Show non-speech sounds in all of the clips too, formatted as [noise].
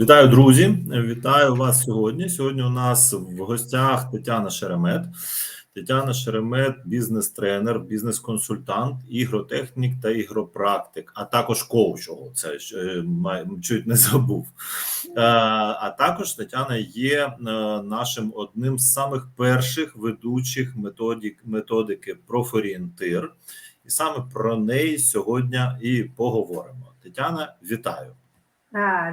Вітаю, друзі! Вітаю вас сьогодні. Сьогодні у нас в гостях Тетяна Шеремет. Тетяна Шеремет, бізнес-тренер, бізнес-консультант, ігротехнік та ігропрактик, а також коуч. Це е, чуть не забув. Е, А також Тетяна є е, нашим одним з самих перших ведучих методик, методики профорієнтир. І саме про неї сьогодні і поговоримо. Тетяна, вітаю.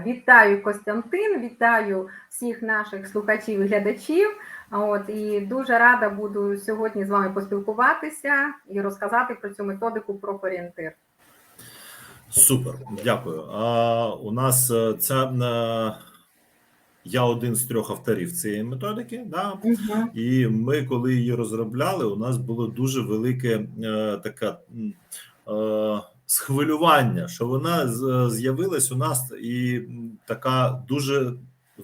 Вітаю Костянтин, вітаю всіх наших слухачів і глядачів. От і дуже рада буду сьогодні з вами поспілкуватися і розказати про цю методику профорієнтир. Супер, дякую. А, у нас е, ця е, я один з трьох авторів цієї методики. Да? І ми, коли її розробляли, у нас було дуже велике е, таке е, схвилювання, що вона з'явилась у нас і така дуже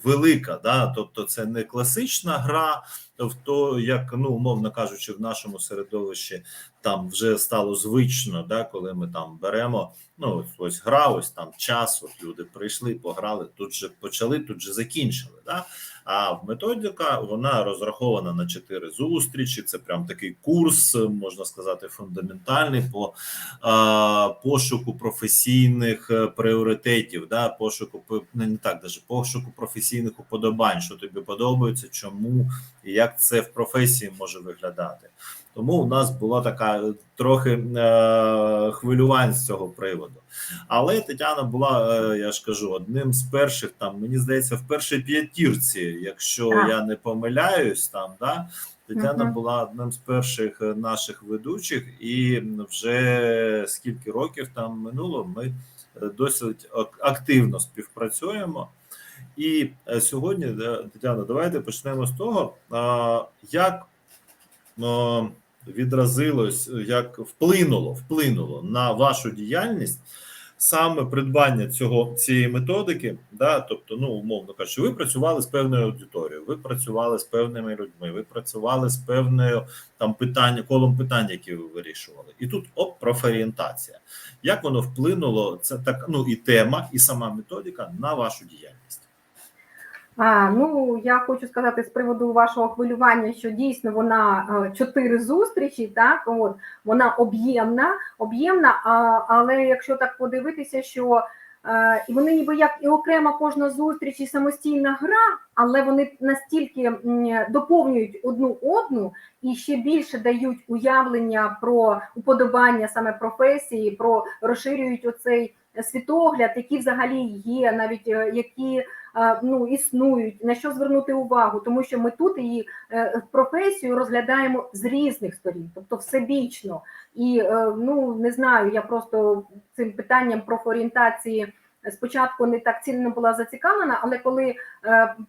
велика. Да? Тобто, це не класична гра, в то, як ну умовно кажучи, в нашому середовищі там вже стало звично, да, коли ми там беремо. Ну, ось, ось гра, ось там час, от люди прийшли, пограли, тут же почали, тут же закінчили. Да? А методика вона розрахована на чотири зустрічі. Це прям такий курс, можна сказати, фундаментальний по а, пошуку професійних е, пріоритетів, да, пошуку не так, даже пошуку професійних уподобань, що тобі подобається, чому і як це в професії може виглядати. Тому у нас була така е, трохи е, хвилювань з цього приводу. Але Тетяна була, е, я ж кажу, одним з перших там, мені здається, в першій п'ятірці, якщо Так. я не помиляюсь, там да Тетяна Мгм. була одним з перших е, наших ведучих, і вже скільки років там минуло, ми е, досить активно співпрацюємо. І сьогодні, Тетяна, давайте почнемо з того, як е, відразилось, як вплинуло, вплинуло на вашу діяльність саме придбання цього цієї методики, да, тобто, ну умовно кажучи, ви працювали з певною аудиторією, ви працювали з певними людьми, ви працювали з певною там питання, колом питань, які ви вирішували, і тут оп, профорієнтація. Як воно вплинуло? Це так, ну і тема, і сама методика на вашу діяльність. А, ну я хочу сказати з приводу вашого хвилювання, що дійсно вона е, чотири зустрічі, так от вона об'ємна, об'ємна. Але якщо так подивитися, що е, і вони ніби як і окрема кожна зустріч, і самостійна гра, але вони настільки доповнюють одну одну і ще більше дають уявлення про уподобання саме професії, про розширюють оцей світогляд, які взагалі є, навіть е, які ну існують, на що звернути увагу, тому що ми тут її е, професію розглядаємо з різних сторін, тобто всебічно. І е, ну не знаю, я просто цим питанням профорієнтації спочатку не так цільно була зацікавлена, але коли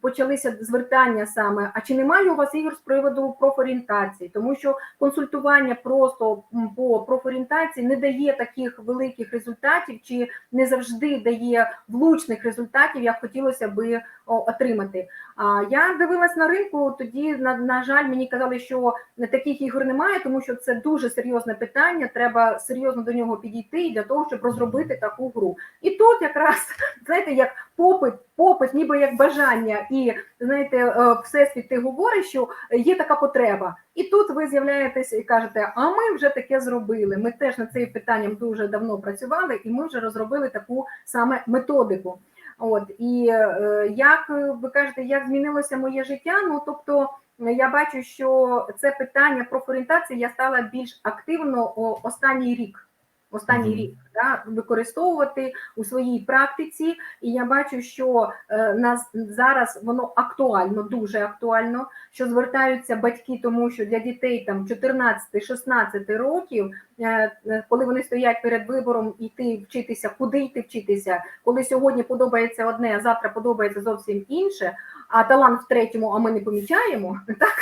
почалися звертання саме, а чи немає у вас ігор з приводу профорієнтації, тому що консультування просто по профорієнтації не дає таких великих результатів, чи не завжди дає влучних результатів, як хотілося би отримати. А я дивилась на ринку. Тоді на, на жаль, мені казали, що таких ігор немає, тому що це дуже серйозне питання. Треба серйозно до нього підійти для того, щоб розробити таку гру. І тут якраз [laughs] знаєте, як попит, попит, ніби як бажання, і знаєте, е, всесвіт ти говориш, що є така потреба. І тут ви з'являєтеся і кажете, а ми вже таке зробили. Ми теж над цим питанням дуже давно працювали, і ми вже розробили таку саме методику. От і е, як е, ви кажете, як змінилося моє життя? Ну тобто. Я бачу, що це питання профорієнтації я стала більш активно останній рік. Останній Мгм. рік да, використовувати у своїй практиці, і я бачу, що е, нас зараз воно актуально, дуже актуально, що звертаються батьки, тому що для дітей там 14-16 років, е, е, коли вони стоять перед вибором йти вчитися, куди йти вчитися, коли сьогодні подобається одне, а завтра подобається зовсім інше. А талант в третьому, а ми не помічаємо, [laughs] так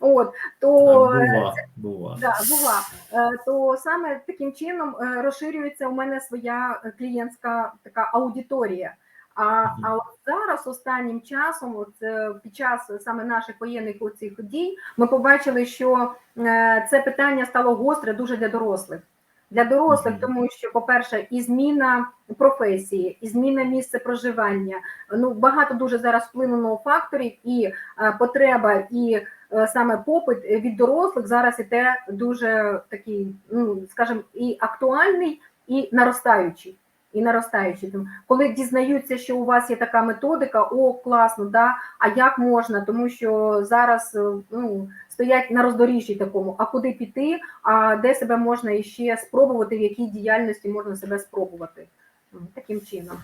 от то бува, бува. Да, бува. То саме таким чином е, розширюється у мене своя е, клієнтська така аудиторія. А, а от зараз останнім часом, от е, під час саме наших воєнних оцих дій, ми побачили, що е, це питання стало гостре дуже для дорослих. Для дорослих, тому що, по-перше, і зміна професії, і зміна місця проживання. Ну багато дуже зараз вплинуло факторів, і е, потреба, і е, саме попит від дорослих зараз іде дуже такий, ну скажімо, і актуальний, і наростаючий. І наростаючий. Коли дізнаються, що у вас є така методика, о, класно, да, а як можна? Тому що зараз е, ну, стоять на роздоріжжі такому, а куди піти, а де себе можна іще спробувати, в якій діяльності можна себе спробувати. Таким чином.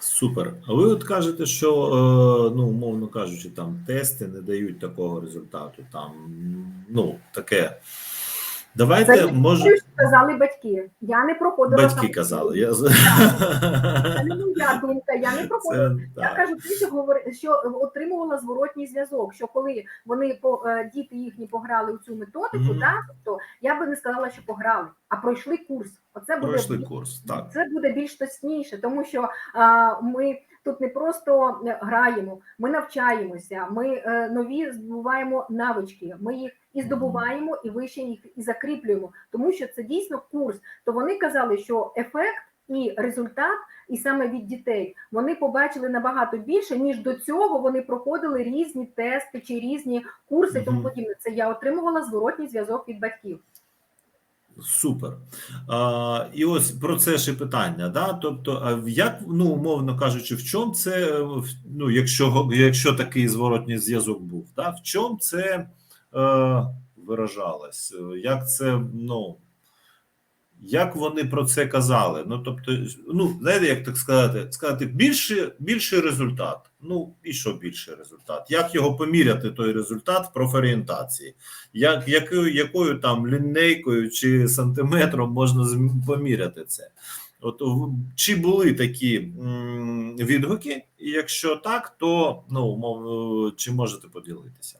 Супер. А ви от кажете, що е, ну, умовно кажучи, там тести не дають такого результату. Там ну таке. Давайте Це може що сказали батьки. Я не проходила батьки там- казали. Я... Це не моя думка, я не проходила. Це, Я так. кажу, те, що говори, що отримувала зворотній зв'язок. Що коли вони по е, діти їхні пограли у цю методику, Мгм. так то я би не сказала, що пограли, а пройшли курс. Оце буде Пройшли курс. Так. Це буде більш точніше, тому що а, ми тут не просто граємо, ми навчаємося, ми е, нові здобуваємо навички, ми їх і здобуваємо, і вище їх і закріплюємо, тому що це дійсно курс. То вони казали, що ефект і результат, і саме від дітей вони побачили набагато більше, ніж до цього вони проходили різні тести чи різні курси. Тому подібне. Це я отримувала зворотній зв'язок від батьків. Супер. А, і ось про це ще питання. Да? Тобто, а як, ну, умовно кажучи, в чому це, е, ну, якщо, якщо такий зворотній зв'язок був, да? в чому це е, виражалось? Е, Як це, ну, як вони про це казали? Ну, тобто, ну, знаєте, як так сказати, сказати, більше, більший результат. Ну, і що більший результат? Як його поміряти, той результат в профорієнтації? Як, якою, якою там лінейкою чи сантиметром можна поміряти це? От чи були такі відгуки? І якщо так, то ну умовно, чи можете поділитися?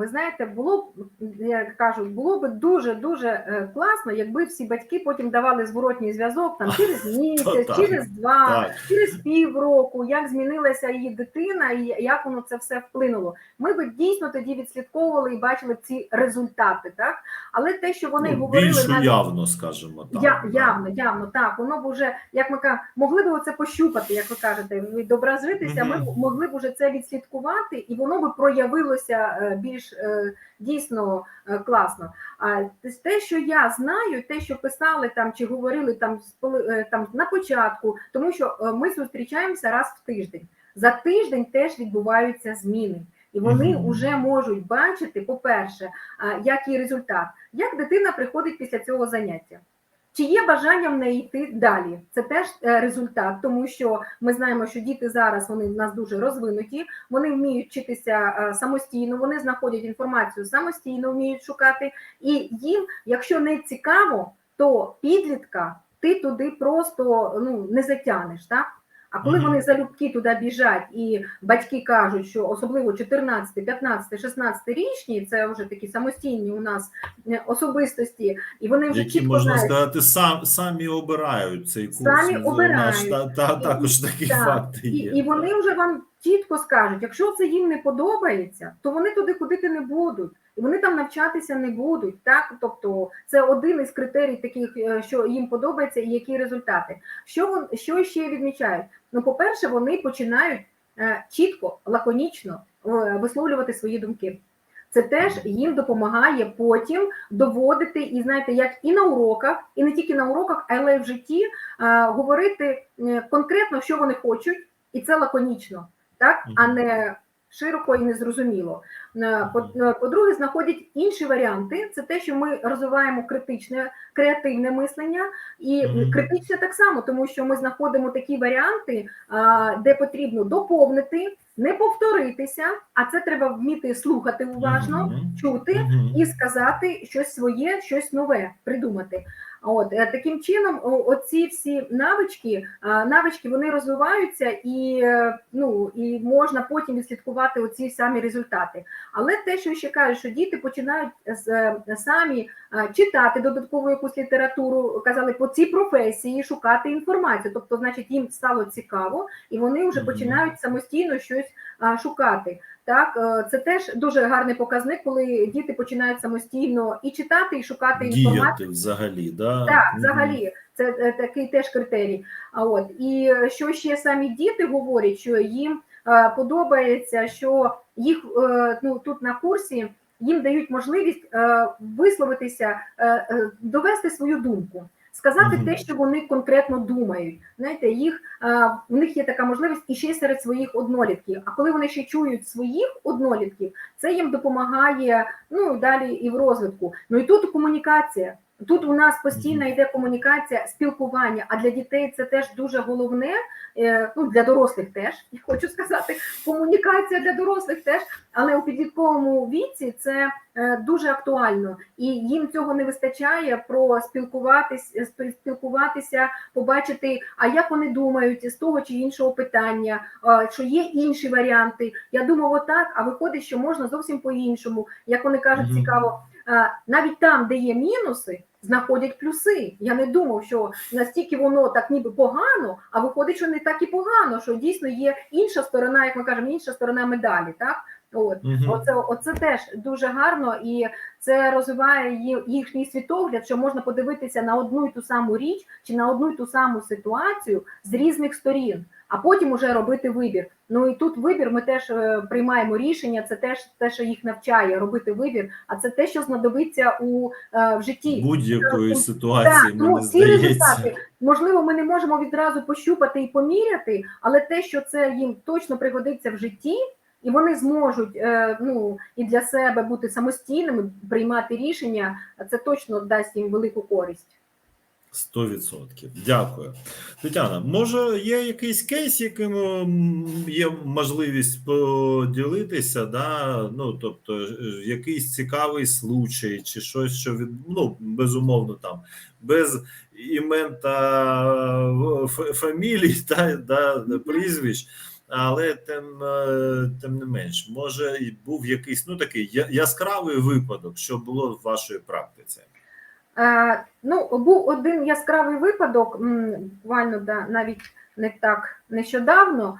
Ви знаєте, було б, як кажуть, було б дуже дуже е, класно, якби всі батьки потім давали зворотній зв'язок там [laughs] через місяць, через два, через півроку, як змінилася її дитина і як воно це все вплинуло. Ми б дійсно тоді відслідковували і бачили ці результати, так? Але те, що вони ну, говорили більш навіть- явно, скажімо так. я, явно, явно, так. Воно б уже, як ми кажемо, могли б оце пощупати, як ви кажете, відобразитися, ми Мгм. б могли б уже це відслідкувати, і воно би проявилося е, більш е, дійсно е, класно. А те, що я знаю, те, що писали там чи говорили там е, там на початку, тому що ми зустрічаємося раз в тиждень. За тиждень теж відбуваються зміни. І вони вже можуть бачити, по-перше, який результат, як дитина приходить після цього заняття. Чи є бажання в неї йти далі? Це теж е, результат, тому що ми знаємо, що діти зараз вони в нас дуже розвинуті, вони вміють вчитися е, самостійно, вони знаходять інформацію самостійно, вміють шукати. І їм, якщо не цікаво, то підлітка ти туди просто ну не затягнеш, так? А коли вони залюбки туди біжать, і батьки кажуть, що особливо 14, 15, 16 річні, це вже такі самостійні у нас е, особистості, і вони вже Які чітко можна знають, сказати, сам самі обирають цей курс. Самі обирають. наш- та, та, також такі Так. факти і, є. і вони вже вам чітко скажуть, якщо це їм не подобається, то вони туди ходити не будуть, і вони там навчатися не будуть. Так, тобто це один із критерій таких, е, що їм подобається, і які результати. Що вон що ще відмічають? Ну, по-перше, вони починають е, чітко, лаконічно е, висловлювати свої думки. Це теж їм допомагає потім доводити, і знаєте, як і на уроках, і не тільки на уроках, але й в житті е, говорити конкретно, що вони хочуть, і це лаконічно, так а не широко і незрозуміло. Е, е, По-друге, знаходять інші варіанти. Це те, що ми розвиваємо критичне, креативне мислення, і критичне так само, тому що ми знаходимо такі варіанти, де потрібно доповнити, не повторитися, а це треба вміти слухати уважно, чути і сказати щось своє, щось нове придумати. От е, таким чином, оці всі навички, навички вони розвиваються і е, ну і можна потім відслідкувати оці самі результати. Але те, що ще кажуть, що діти починають з е, самі читати додаткову якусь літературу, казали по цій професії, шукати інформацію. Тобто, значить, їм стало цікаво, і вони вже починають самостійно щось шукати. Так, е, це теж дуже гарний показник, коли діти починають самостійно і читати, і шукати інформацію. Діяти взагалі, да? Так, взагалі, це е, такий теж критерій. А от і е, що ще самі діти говорять, що їм подобається, що їх ну тут на курсі їм дають можливість висловитися, довести свою думку. Сказати те, що вони конкретно думають. Знаєте, їх у них є така можливість і ще й серед своїх однолітків. А коли вони ще чують своїх однолітків, це їм допомагає ну далі і в розвитку. Ну і тут комунікація. Тут у нас постійно йде комунікація, спілкування. А для дітей це теж дуже головне. е, Ну для дорослих теж я хочу сказати. Комунікація для дорослих теж, але у підлітковому віці це е, дуже актуально, і їм цього не вистачає про спілкуватись, спіл- спілкуватися, побачити, а як вони думають з того чи іншого питання, е, що є інші варіанти. Я думав, отак, а виходить, що можна зовсім по-іншому. Як вони кажуть, цікаво, е, навіть там, де є мінуси, знаходять плюси. Я не думав, що настільки воно так ніби погано, а виходить, що не так і погано, що дійсно є інша сторона, як ми кажемо, інша сторона медалі. Так, от Мгм. оце, оце теж дуже гарно, і це розвиває їхній світогляд, що можна подивитися на одну і ту саму річ чи на одну і ту саму ситуацію з різних сторін, а потім уже робити вибір. Ну і тут вибір ми теж е, приймаємо рішення. Це теж те, що їх навчає робити вибір, а це те, що знадобиться у е, в житті. Будь-якої Так, ситуації, тому мені ці здається. результати, можливо, ми не можемо відразу пощупати і поміряти, але те, що це їм точно пригодиться в житті, і вони зможуть е, ну і для себе бути самостійними, приймати рішення, це точно дасть їм велику користь. Сто відсотків. Дякую. Тетяна, може, є якийсь кейс, яким є можливість поділитися, да? ну, тобто, е, якийсь цікавий случай, чи щось, що від ну, безумовно, там, без імен та ф- фамілій [laughs] та, да, прізвищ. Але тим, е, тим не менш, може, і був якийсь ну такий яскравий випадок, що було в вашій практиці. Е, ну, був один яскравий випадок, буквально да, навіть не так нещодавно.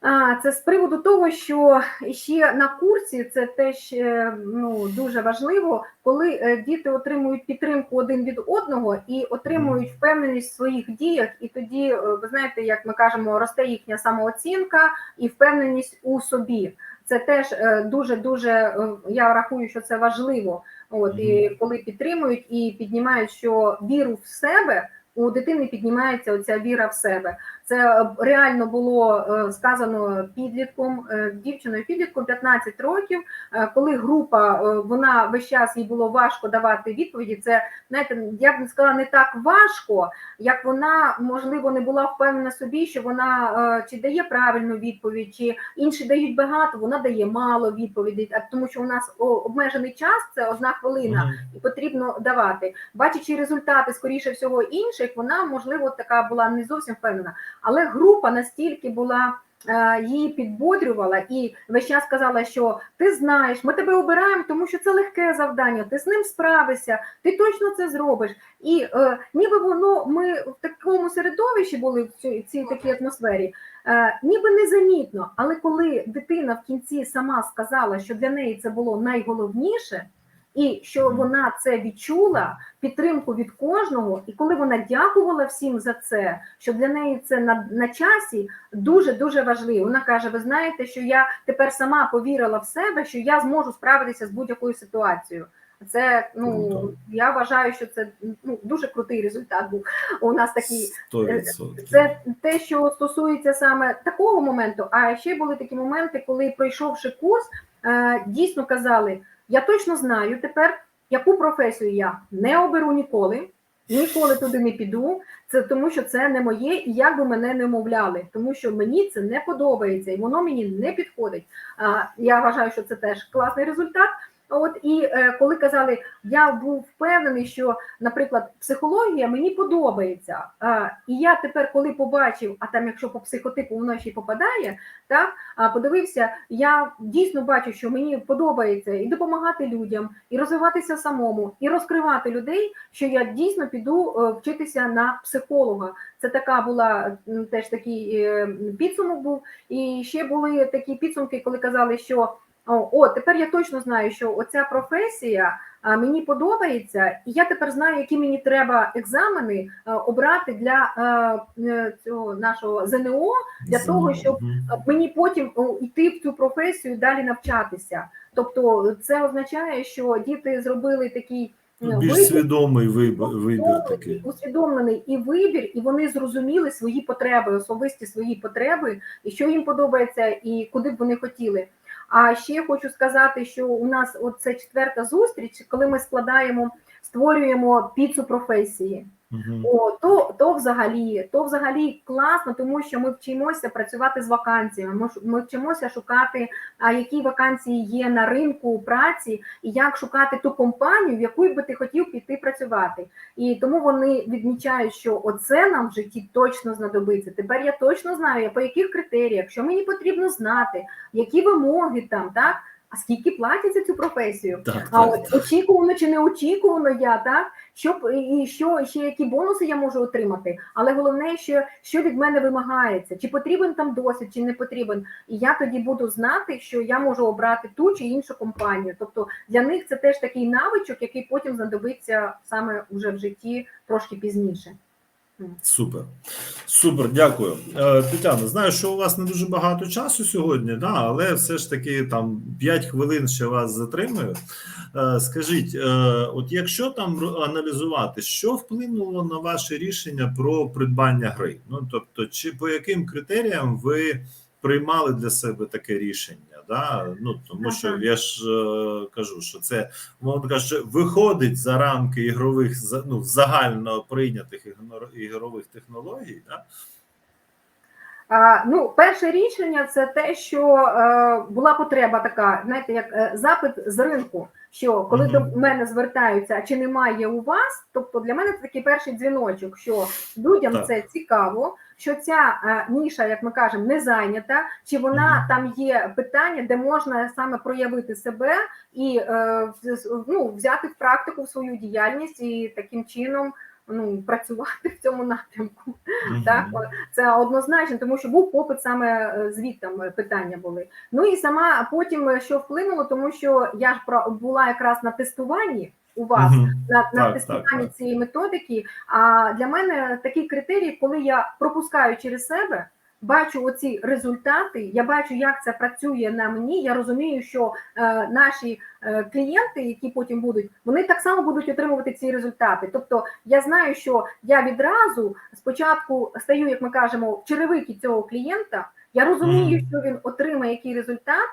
А, Це з приводу того, що ще на курсі це теж е, ну, дуже важливо, коли е, діти отримують підтримку один від одного і отримують впевненість в своїх діях, і тоді, е, ви знаєте, як ми кажемо, росте їхня самооцінка і впевненість у собі. Це теж дуже дуже я рахую, що це важливо. От і коли підтримують і піднімають, що віру в себе у дитини піднімається оця віра в себе. Це е, реально було е, сказано підлітком, е, дівчиною підлітком 15 років. Коли група вона весь час їй було важко давати відповіді. Це знаєте, я б не сказала не так важко, як вона можливо не була впевнена собі, що вона чи дає правильну відповідь, чи інші дають багато, вона дає мало відповідей. А тому, що у нас обмежений час це одна хвилина і потрібно давати. Бачачи результати, скоріше всього, інших, вона можливо така була не зовсім впевнена. Але група настільки була. е, Її підбодрювала і весь час сказала, що ти знаєш, ми тебе обираємо, тому що це легке завдання, ти з ним справишся, ти точно це зробиш. І е, ніби воно ми в такому середовищі були в цій, цій такій атмосфері, е, ніби незамітно. Але коли дитина в кінці сама сказала, що для неї це було найголовніше, і що вона це відчула, підтримку від кожного, і коли вона дякувала всім за це, що для неї це на, на часі дуже дуже важливо. Вона каже: Ви знаєте, що я тепер сама повірила в себе, що я зможу справитися з будь-якою ситуацією. Це ну Круто. я вважаю, що це ну дуже крутий результат був. У нас такий Сто відсотків. це те, що стосується саме такого моменту. А ще були такі моменти, коли пройшовши курс, е, дійсно казали: я точно знаю тепер, яку професію я не оберу ніколи, ніколи туди не піду. Це тому, що це не моє, і як би мене не мовляли, тому що мені це не подобається і воно мені не підходить. А, я вважаю, що це теж класний результат. От і е, коли казали, я був впевнений, що, наприклад, психологія мені подобається. І я тепер, коли побачив, а там, якщо по психотипу воно ще попадає, так подивився, я дійсно бачу, що мені подобається і допомагати людям, і розвиватися самому, і розкривати людей, що я дійсно піду е, вчитися на психолога. Це така була теж такий е, підсумок був. І ще були такі підсумки, коли казали, що о, тепер я точно знаю, що оця професія мені подобається, і я тепер знаю, які мені треба екзамени обрати для е, е, цього нашого ЗНО, для того, щоб мені потім йти в цю професію і далі навчатися. Тобто, це означає, що діти зробили такий більш вибір, свідомий вибір, вибір такий. усвідомлений і вибір, і вони зрозуміли свої потреби, особисті свої потреби, і що їм подобається, і куди б вони хотіли. А ще хочу сказати, що у нас от це четверта зустріч, коли ми складаємо, створюємо піцу професії. Мгм. О, то, то взагалі, то взагалі класно, тому що ми вчимося працювати з вакансіями. Ми, ми вчимося шукати, а які вакансії є на ринку праці, і як шукати ту компанію, в яку би ти хотів піти працювати. І тому вони відмічають, що оце нам в житті точно знадобиться. Тепер я точно знаю, по яких критеріях, що мені потрібно знати, які вимоги там, так. А скільки платять за цю професію? Так, А так. от очікувано чи не очікувано я, так? Що і що ще які бонуси я можу отримати, але головне, що, що від мене вимагається, чи потрібен там досвід, чи не потрібен. І я тоді буду знати, що я можу обрати ту чи іншу компанію. Тобто для них це теж такий навичок, який потім знадобиться саме вже в житті трошки пізніше. Супер, супер, дякую. Е, Тетяна, знаю, що у вас не дуже багато часу сьогодні, да, але все ж таки там 5 хвилин ще вас затримую. Е, Скажіть, е, от якщо там аналізувати, що вплинуло на ваше рішення про придбання гри? Ну тобто, чи по яким критеріям ви приймали для себе таке рішення? Да? Ну тому що я ж е, кажу, що це мовно кажучи, виходить за рамки ігрових ну, загально прийнятих ігрових технологій, да? А, ну, перше рішення це те, що е, була потреба така, знаєте, як е, запит з ринку. Що коли Мгм. до мене звертаються, а чи немає у вас, тобто для мене це такий перший дзвіночок, що людям Так. це цікаво, що ця е, ніша, як ми кажемо, не зайнята, чи вона там є питання, де можна саме проявити себе і е, ну, взяти в практику свою діяльність і таким чином ну, працювати в цьому напрямку. Мгм. Так, це однозначно, тому що був попит саме е, звідтам е, питання були. Ну і сама потім що вплинуло, тому що я ж була якраз на тестуванні у вас. Мгм. На, на Так, тестуванні так, цієї методики. А для мене такий критерій, коли я пропускаю через себе, бачу оці результати, я бачу, як це працює на мені. Я розумію, що е, наші е, клієнти, які потім будуть, вони так само будуть отримувати ці результати. Тобто я знаю, що я відразу спочатку стаю, як ми кажемо, в черевики цього клієнта. Я розумію, що він отримає який результат,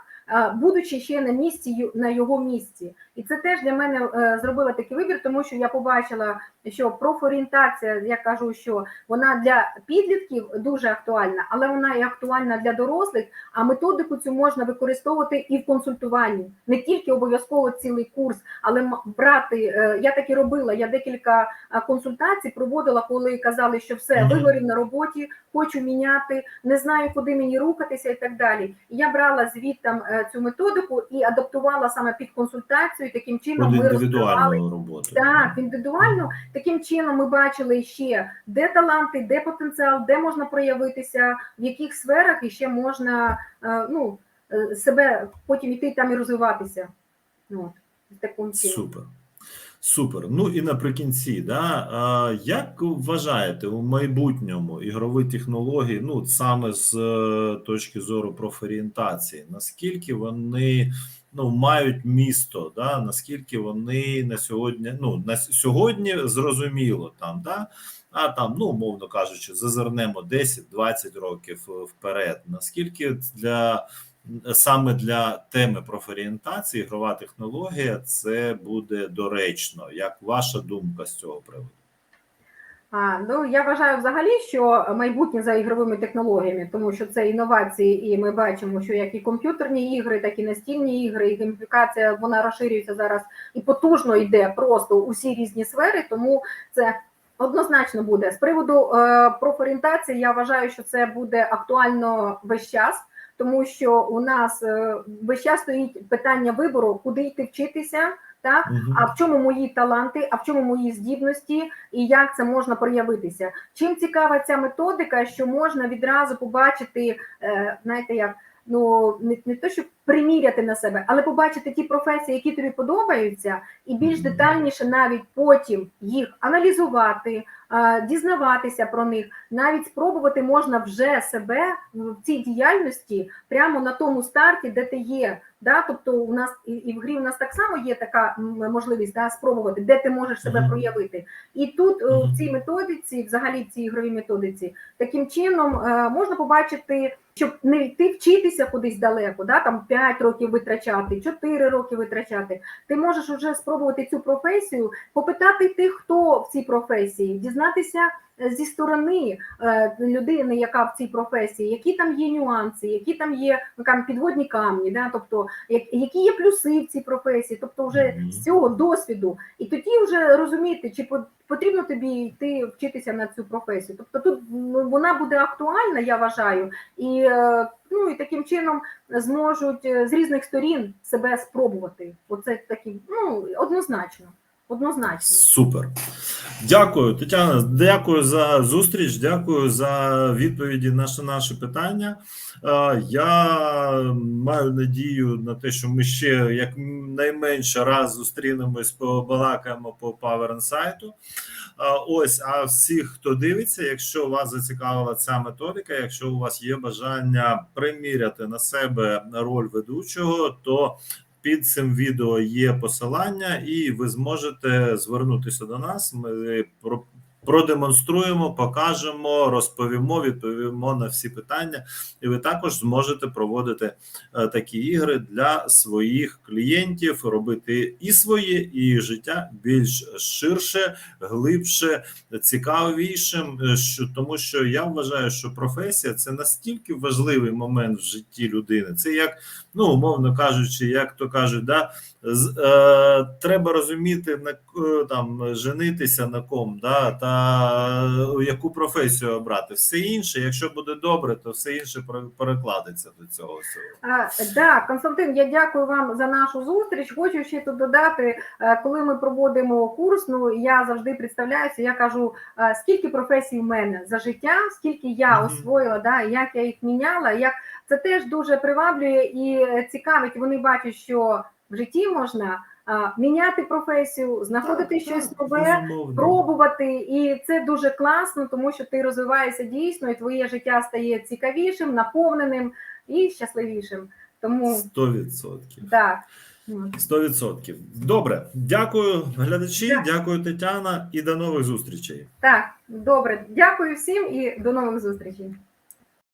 будучи ще на місці на його місці. І це теж для мене е, зробила такий вибір, тому що я побачила, що профорієнтація, я кажу, що вона для підлітків дуже актуальна, але вона і актуальна для дорослих. А методику цю можна використовувати і в консультуванні, не тільки обов'язково цілий курс, але брати. е, Я так і робила. Я декілька е, консультацій проводила, коли казали, що все вигорів на роботі, хочу міняти, не знаю, куди мені рухатися, і так далі. Я брала звідтам цю методику і адаптувала саме під консультацію. Таким чином Під ми розкривали роботу так, індивідуально. Таким чином ми бачили ще, де таланти, де потенціал, де можна проявитися, в яких сферах і ще можна е, ну, е, себе потім іти там і розвиватися. Ну, от, таким чином. Супер. Супер. Ну і наприкінці, да, як вважаєте у майбутньому ігрові технології, ну саме з е, точки зору профорієнтації, наскільки вони ну, мають місто, да, наскільки вони на сьогодні, ну на сьогодні зрозуміло там, да, а там, ну умовно кажучи, зазирнемо 10-20 років е, вперед, наскільки для саме для теми профорієнтації ігрова технологія це буде доречно. Як ваша думка з цього приводу? А, ну я вважаю взагалі, що майбутнє за ігровими технологіями, тому що це інновації, і ми бачимо, що як і комп'ютерні ігри, так і настільні ігри, і гейміфікація вона розширюється зараз і потужно йде просто у всі різні сфери, тому це. Однозначно буде з приводу е, профорієнтації. Я вважаю, що це буде актуально весь час, тому що у нас е, весь час стоїть питання вибору, куди йти вчитися, так а в чому мої таланти, а в чому мої здібності, і як це можна проявитися? Чим цікава ця методика, що можна відразу побачити, е, знаєте, як ну не, не то, щоб приміряти на себе, але побачити ті професії, які тобі подобаються, і більш детальніше навіть потім їх аналізувати, дізнаватися про них, навіть спробувати можна вже себе в цій діяльності прямо на тому старті, де ти є. Да? Тобто у нас і, в грі у нас так само є така можливість да, спробувати, де ти можеш себе проявити. І тут е, в цій методиці, взагалі в цій ігровій методиці, таким чином е, можна побачити, щоб не йти вчитися кудись далеко, да, там 5 років витрачати, 4 роки витрачати. Ти можеш вже спробувати цю професію, попитати тих, хто в цій професії, дізнатися зі сторони е, людини, яка в цій професії, які там є нюанси, які там є ну, там, підводні камні, да, тобто які є плюси в цій професії, тобто вже Мгм. з цього досвіду, і тоді вже розуміти, чи по- потрібно тобі йти вчитися на цю професію. Тобто тут ну, вона буде актуальна, я вважаю, і е, ну і таким чином зможуть е, з різних сторін себе спробувати. Оце такі, ну однозначно. Однозначно. Супер. Дякую, Тетяна. Дякую за зустріч. Дякую за відповіді на наші, питання. Е, Я маю надію на те, що ми ще як найменше раз зустрінемось, побалакаємо по Power Insight. Е, Ось, а всіх, хто дивиться, якщо вас зацікавила ця методика, якщо у вас є бажання приміряти на себе роль ведучого, то під цим відео є посилання, і ви зможете звернутися до нас. Ми про- продемонструємо, покажемо, розповімо, відповімо на всі питання, і ви також зможете проводити е, такі ігри для своїх клієнтів, робити і своє, і життя більш ширше, глибше, цікавішим. е, тому, що я вважаю, що професія це настільки важливий момент в житті людини. Це як ну умовно кажучи, як то кажуть, да з, е, треба розуміти на там женитися на ком, да та е, яку професію обрати. Все інше, якщо буде добре, то все інше пере- перекладеться до цього всього. А, да, Константин, я дякую вам за нашу зустріч. Хочу ще тут додати, е, коли ми проводимо курс, ну я завжди представляюся. Я кажу, е, скільки професій в мене за життя, скільки я освоїла, да, як я їх міняла. Як це теж дуже приваблює і цікавить. Вони бачать, що в житті можна міняти професію, знаходити щось нове. Безумовно. пробувати, і це дуже класно, тому що ти розвиваєшся дійсно, і твоє життя стає цікавішим, наповненим і щасливішим. Тому Сто відсотків. так. Ну, Сто відсотків. Добре, дякую, глядачі. Так. Дякую, Тетяна, і до нових зустрічей. Так, добре. Дякую всім і до нових зустрічей.